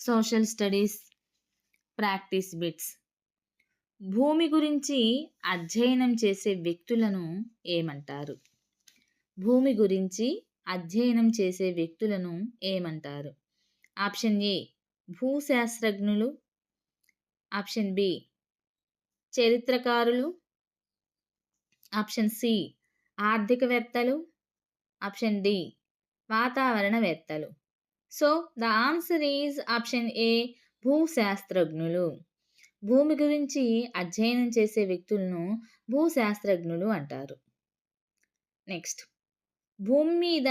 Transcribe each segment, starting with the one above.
Social studies practice bits. భూమి గురించి అధ్యయనం చేసే వ్యక్తులను ఏమంటారు? భూమి గురించి అధ్యయనం చేసే వ్యక్తులను ఏమంటారు? ఆప్షన్ ఏ భూశాస్త్రజ్ఞులు. ఆప్షన్ బి చరిత్రకారులు. ఆప్షన్ సి ఆర్థికవేత్తలు. Option D వాతావరణవేత్తలు. So the answer is option A భూశాస్త్రజ్ఞులు. భూమి గురించి అధ్యయనం చేసే వ్యక్తులను భూశాస్త్రజ్ఞులు అంటారు. నెక్స్ట్ భూమి మీద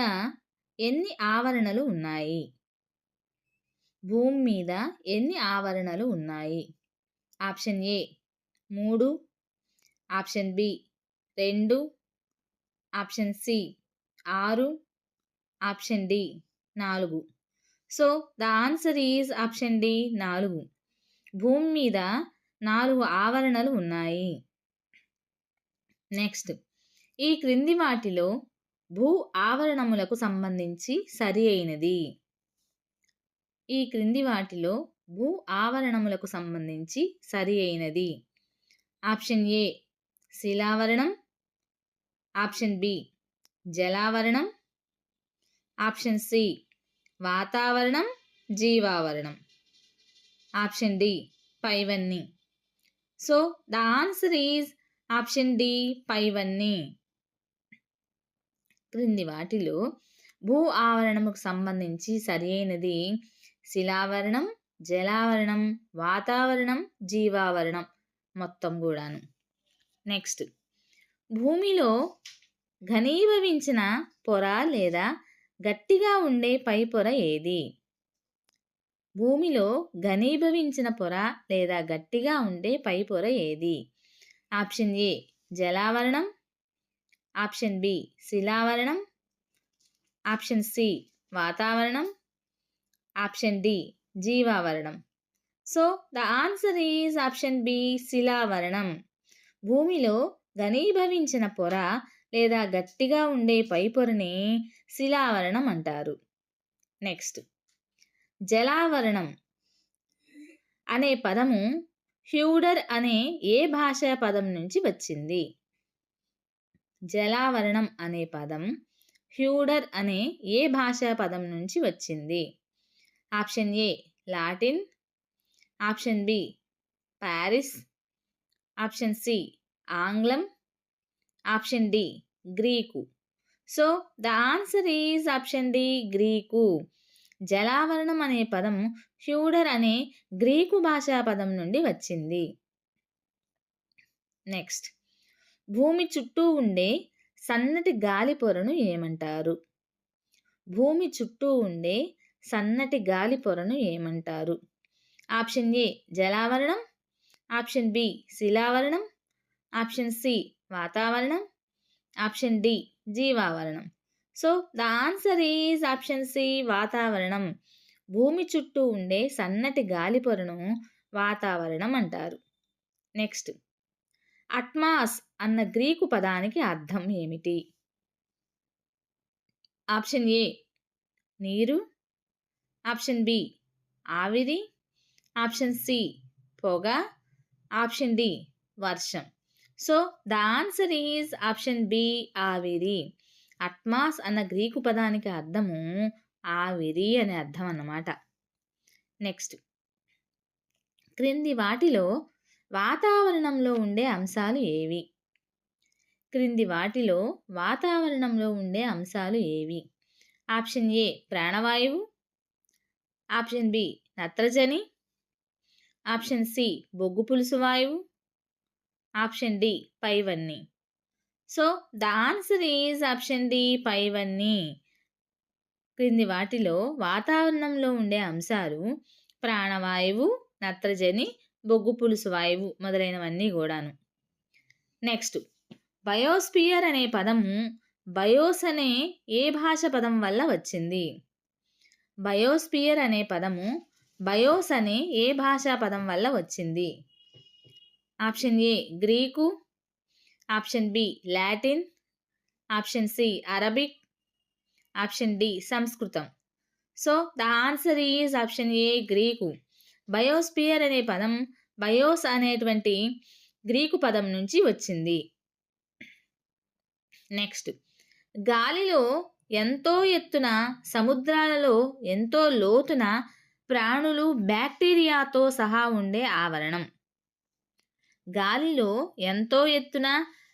ఎన్ని ఆవరణలు ఉన్నాయి? భూమి మీద ఎన్ని ఆవరణలు ఉన్నాయి? ఆప్షన్ ఏ మూడు. ఆప్షన్ బి రెండు. ఆప్షన్ సి ఆరు. ఆప్షన్ డి నాలుగు. So the answer is option D నాలుగు. భూమి మీద నాలుగు ఆవరణలు ఉన్నాయి. నెక్స్ట్ ఈ క్రింది వాటిలో భూ ఆవరణములకు సంబంధించి సరి అయినది. ఈ క్రింది వాటిలో భూ ఆవరణములకు సంబంధించి సరి అయినది. ఆప్షన్ ఏ శిలావరణం. ఆప్షన్ బి జలావరణం. ఆప్షన్ సి వాతావరణం జీవావరణం. ఆప్షన్ డి పైవన్నీ. So the answer is option D పైవన్నీ. క్రింది వాటిలో భూ ఆవరణముకు సంబంధించి సరి అయినది శిలావరణం జలావరణం వాతావరణం జీవావరణం మొత్తం కూడాను. నెక్స్ట్ భూమిలో ఘనీభవించిన పొర లేదా గట్టిగా ఉండే పై పొర ఏది? భూమిలో ఘనీభవించిన పొర లేదా గట్టిగా ఉండే పై పొర ఏది? ఆప్షన్ ఏ జలావరణం. ఆప్షన్ బి శిలావరణం. ఆప్షన్ సి వాతావరణం. Option D జీవావరణం. So the answer is option B శిలావరణం. భూమిలో ఘనీభవించిన పొర లేదా గట్టిగా ఉండే పైపొరని శిలావరణం అంటారు. నెక్స్ట్. జలావరణం అనే పదము హ్యూడర్ అనే ఏ భాషా పదం నుంచి వచ్చింది? జలావరణం అనే పదం హ్యూడర్ అనే ఏ భాషా పదం నుంచి వచ్చింది? Option A Latin option B Paris option C ఆంగ్లం option D Greek. So the answer is option D Greek. జలావరణం అనే పదం హ్యూడర్ అనే గ్రీకు భాషా పదం నుండి వచ్చింది. నెక్స్ట్ భూమి చుట్టూ ఉండే సన్నటి గాలి పొరను ఏమంటారు? భూమి చుట్టూ ఉండే సన్నటి గాలి పొరను ఏమంటారు? ఆప్షన్ ఏ జలావరణం. ఆప్షన్ బి శిలావరణం. ఆప్షన్ సి వాతావరణం? Option D జీవావరణం. So the answer is option C వాతావరణం. భూమి చుట్టూ ఉండే సన్నటి గాలి పొరను వాతావరణం అంటారు. నెక్స్ట్ అట్మాస్ అన్న గ్రీకు పదానికి అర్థం ఏమిటి? ఆప్షన్ ఏ నీరు. ఆప్షన్ బి ఆవిరి. ఆప్షన్ సి పొగ. ఆప్షన్ డి వర్షం. So the answer is option B ఆవిరి. అట్మాస్ అన్న గ్రీకు పదానికి అర్థము ఆవిరి అనే అర్థం అన్నమాట. నెక్స్ట్. క్రింది వాటిలో వాతావరణంలో ఉండే అంశాలు ఏవి? క్రింది వాటిలో వాతావరణంలో ఉండే అంశాలు ఏవి? ఆప్షన్ ఏ ప్రాణవాయువు. ఆప్షన్ బి నత్రజని. ఆప్షన్ సి బొగ్గు పులుసు వాయువు. ఆప్షన్ డి పైవన్నీ. So the answer is option D పైవన్నీ. క్రింది వాటిలో వాతావరణంలో ఉండే అంశాలు ప్రాణవాయువు నత్రజని బొగ్గు పులుసు వాయువు మొదలైనవన్నీ కూడాను. నెక్స్ట్ బయోస్పియర్ అనే పదము బయోస్ అనే ఏ భాష పదం వల్ల వచ్చింది? బయోస్పియర్ అనే పదము బయోస్ అనే ఏ భాషా పదం వల్ల వచ్చింది? Option A Greek option B Latin option C Arabic option D సంస్కృతం. So the answer is option A Greek. Biosphere అనే పదం బయోస్ అనేటువంటి గ్రీకు పదం నుంచి వచ్చింది. నెక్స్ట్ గాలిలో ఎంతో ఎత్తున సముద్రాలలో ఎంతో లోతున ప్రాణులు బ్యాక్టీరియాతో సహా ఉండే ఆవరణం. గాలిలో ఎంతో ఎత్తున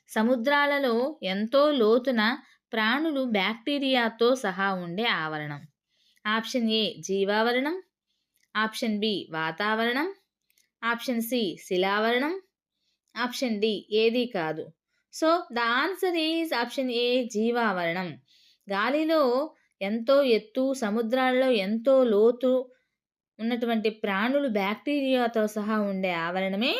సముద్రాలలో ఎంతో లోతున ప్రాణులు బ్యాక్టీరియాతో సహా ఉండే ఆవరణం. ఆప్షన్ ఏ జీవావరణం ఆప్షన్ బి వాతావరణం ఆప్షన్ సి శిలావరణం ఆప్షన్ డి ఏది కాదు. So the answer is option A జీవావరణం. గాలిలో ఎంతో ఎత్తు సముద్రాల్లో ఎంతో లోతు ఉన్నటువంటి ప్రాణులు బ్యాక్టీరియాతో సహా ఉండే ఆవరణమే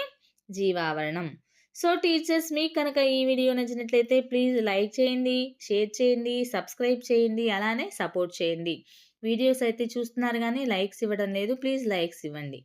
జీవావరణం. సో టీచర్స్ మీకు కనుక ఈ వీడియో నచ్చినట్లయితే ప్లీజ్ లైక్ చేయండి షేర్ చేయండి సబ్స్క్రైబ్ చేయండి అలానే సపోర్ట్ చేయండి. వీడియోస్ అయితే చూస్తున్నారు కానీ లైక్స్ ఇవ్వడం లేదు ప్లీజ్ లైక్స్ ఇవ్వండి.